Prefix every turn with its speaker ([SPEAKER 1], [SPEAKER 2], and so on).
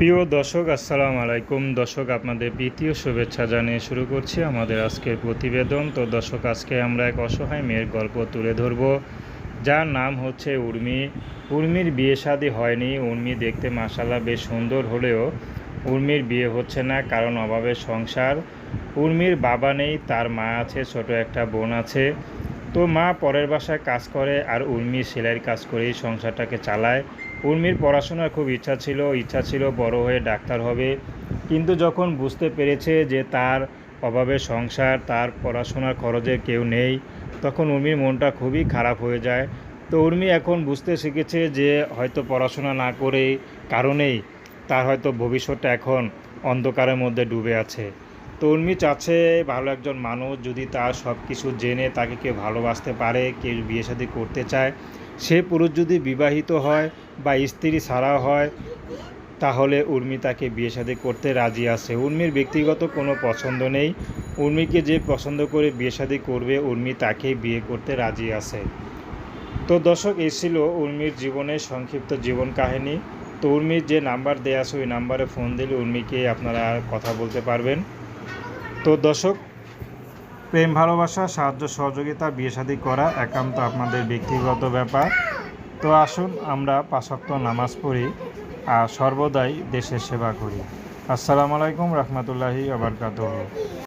[SPEAKER 1] প্রিয় দর্শক, আসসালামু আলাইকুম। দর্শক, আপনাদের প্রীতীয় শুভেচ্ছা জানিয়ে শুরু করছি আমাদের আজকের প্রতিবেদন। তো দর্শক, আজকে আমরা এক অসহায় মেয়ের গল্প তুলে ধরব। যার নাম হচ্ছে উর্মি। উর্মির বিয়ে শাদী হয়নি। উর্মি দেখতে মাসাল্লাহ বেশ সুন্দর হলেও উর্মির বিয়ে হচ্ছে না কারণ অভাবের সংসার। উর্মির বাবা নেই, তার মা আছে, ছোট একটা বোন আছে। তো মা পরের বাসায় কাজ করে আর উর্মি সেলাইয়ের কাজ করেই সংসারটাকে চালায়। উর্মির পড়াশোনার খুব ইচ্ছা ছিল ইচ্ছা ছিল বড় হয়ে ডাক্তার হবে। কিন্তু যখন বুঝতে পেরেছে যে তার অভাবে সংসার, তার পড়াশোনার খরচে কেউ নেই, তখন উর্মির মনটা খুবই খারাপ হয়ে যায়। তো উর্মি এখন বুঝতে শিখেছে যে হয়তো পড়াশোনা না করে কারণেই তার হয়তো ভবিষ্যৎটা এখন অন্ধকারের মধ্যে ডুবে আছে। তো উর্মি চাচ্ছে ভালো একজন মানুষ, যদি তার সব কিছু জেনে তাকে কেউ ভালোবাসতে পারে, কেউ বিয়ে শাদী করতে চায়, সে পুরুষ যদি বিবাহিত হয় বা স্ত্রী ছাড়া হয়, তাহলে উর্মি তাকে বিয়ে শাদী করতে রাজি আছে। উর্মির ব্যক্তিগত কোনো পছন্দ নেই। উর্মিকে যে পছন্দ করে বিয়ে শাদী করবে, উর্মি তাকেই বিয়ে করতে রাজি আছে। তো দর্শক, এই ছিল উর্মির জীবনের সংক্ষিপ্ত জীবন কাহিনী। তো উর্মির যে নাম্বার দেওয়া আছে, ওই নাম্বারে ফোন দিলে উর্মিকে আপনারা কথা বলতে পারবেন। তো দর্শক, প্রেম, ভালোবাসা, সাহায্য, সহযোগিতা, বিয়ে শাদী করা একান্ত আপনাদের ব্যক্তিগত ব্যাপার। তো আসুন আমরা পাশাক্ত নামাজ পড়ি আর সর্বদাই দেশের সেবা করি। আসসালামু আলাইকুম রহমতুল্লাহি আবরকাতহ